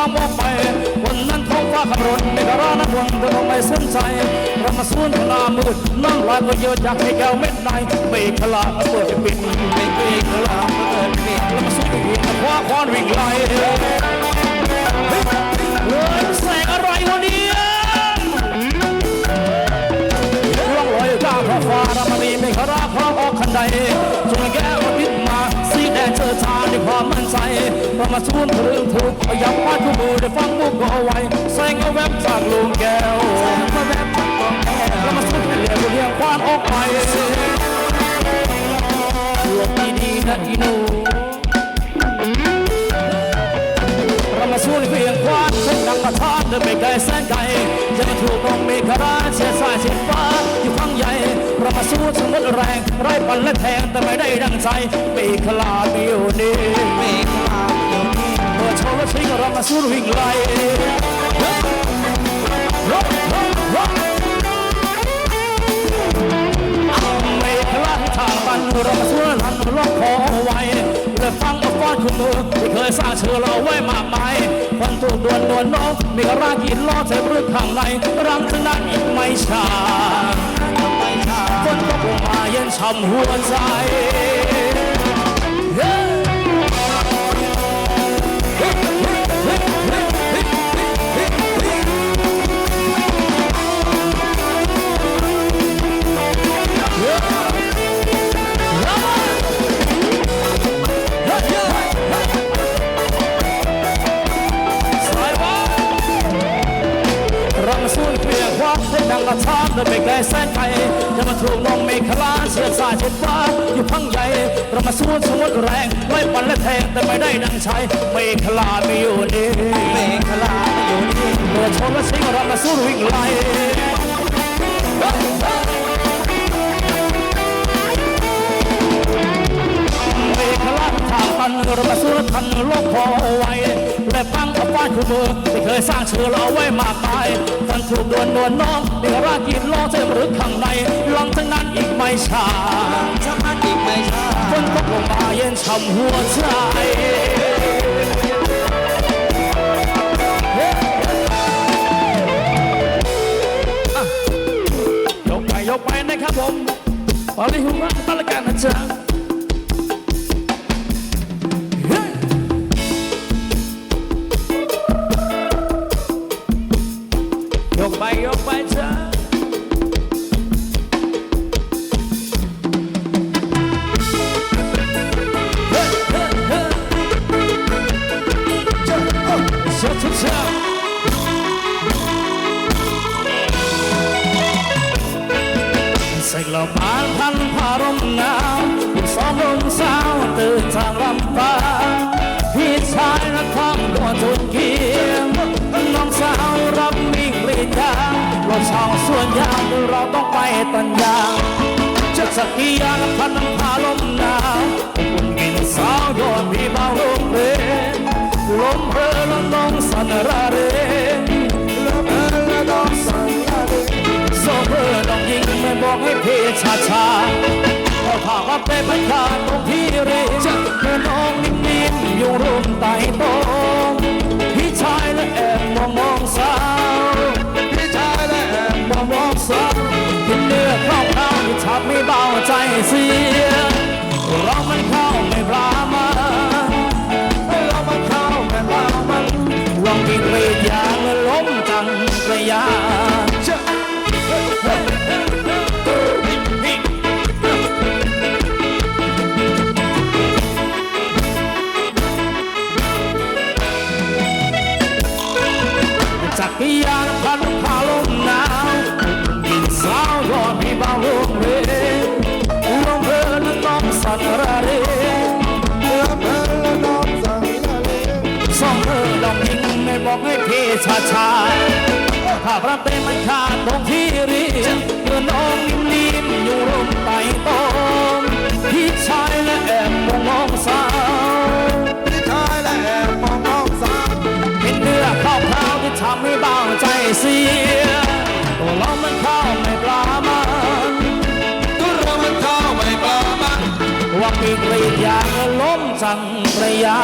ามองไปวันนั้นท้องฟ้าขับรถในกระร้านักวันเธอไม่สนใจเรามาสู้หน้ามืดน้ำลายก็เยอะจากให้แก้วเม็ดในไม่ขลาเปิดปิดไม่ไม่ขลาเปิดปิดรามาสู้วิ่งคว้าควานวิ่งไล่เฮ้ยแสงอะไรวะเนี่ยร่องรอยก้าพระฟ้ารามันนี้ไม่ขราพร้อมออกคันใดจงแก้วพิษมาสีแดงเชิดชาด้วยความมั่นใจ เรามาสู้เรื่องถูกย้ำว่าทุกมือได้ฟังมุกก็เอาไว้แสงเอาแวบจากลุงแก้วเรามาสู้เรียกเรียงควานออกไปหลบดีๆนะอีหนูเรามาสู้ในเพียงควานเส้นดังมาทานเดินไปไกลแสนไกลจะมาถูกกองเมฆราชเชียสายเชียฟ้าอยู่ข้างใหญ่เรามาสู้สมุดแรงไร้ปันและแทงแต่ไม่ได้ดังใจเมฆลาไม่อยู่นี่ โชว์และชิงเรามาสู้วิ่งไล่รบรบรบเมฆลาดทางตันเรามาสู้ทันล็อกคอไว้และฟังเอาฟาดคุณมือที่เคยสร้างเชื่อเราไว้มากมายคนถูกดวนดวนน้องมีกระรากินล้อเจ็บรึกข้างในรังชนะอีกไม่ช้าฝนตกลงมาเย็นช่ำหัวใจ ดังกระทานเดินไปไกลแสนไกลจะมาถูกลงเมฆลาเสียสายเช็ดฟ้าอยู่พังใหญ่เรามาสู้สมุดแรงไล่ปันและแทงแต่ไม่ได้ดังใจเมฆลาไม่อยู่นี่เมฆลาไม่อยู่นี่เมื่อชนและสิงเรามาสู้วิ่งไล่เมฆลาทางตันเรามาสู้ทันโลกพอไว้ ปังกับฟ้าคู่มือที่เคยสร้างชื่อเราไว้มากมายฟันถูกดวนดวนน้องเดือรากินล้อเจ็บหรือข้างในลองทั้งนั้นอีกไม่ช้าชักมันอีกไม่ช้าฝนตกลงมาเย็นช่ำหัวใจยกไปยกไปนะครับผมตอนนี้หุ่นรักตะละกันนะจ๊ะ ใส่เหล่าบานพันผ้ารมหนาว นยางเราต้องไปตันยาจากสักกี่ยางพันผ้าลมหนาวอุ่นกินสาวยอดพี่เบาลงเพลงลมเพลละน้องสันระเรลมเพลละน้องสันระเรโซเพลน้องยิงไม่บอกให้เพชาชาพอถามว่าเป็นปัญหาต กระยาจักรยานพันพาลมหนาวยิงสาวยอดพี่บ่าวลงเรลงเพลินต้องสั่นระเรสองเธอดอกยิงไม่บอกให้พี่ชาชาถ้า ระเป็นมันขาดตรงที่เรียนเมื่อน้องนิ่มอยู่ร่มไต่ต้นพี่ชายและแอบมองน้องสาวพี่ชายและแอบมองน้องสาวเป็นเนื้อข้าวขาวที่ทำให้เบาใจเสียตัวเรามันข้าวไม่ปลามันตัวเรามันเข้าไม่ปลามันว่ามีกรีดยางล้มจังกระยา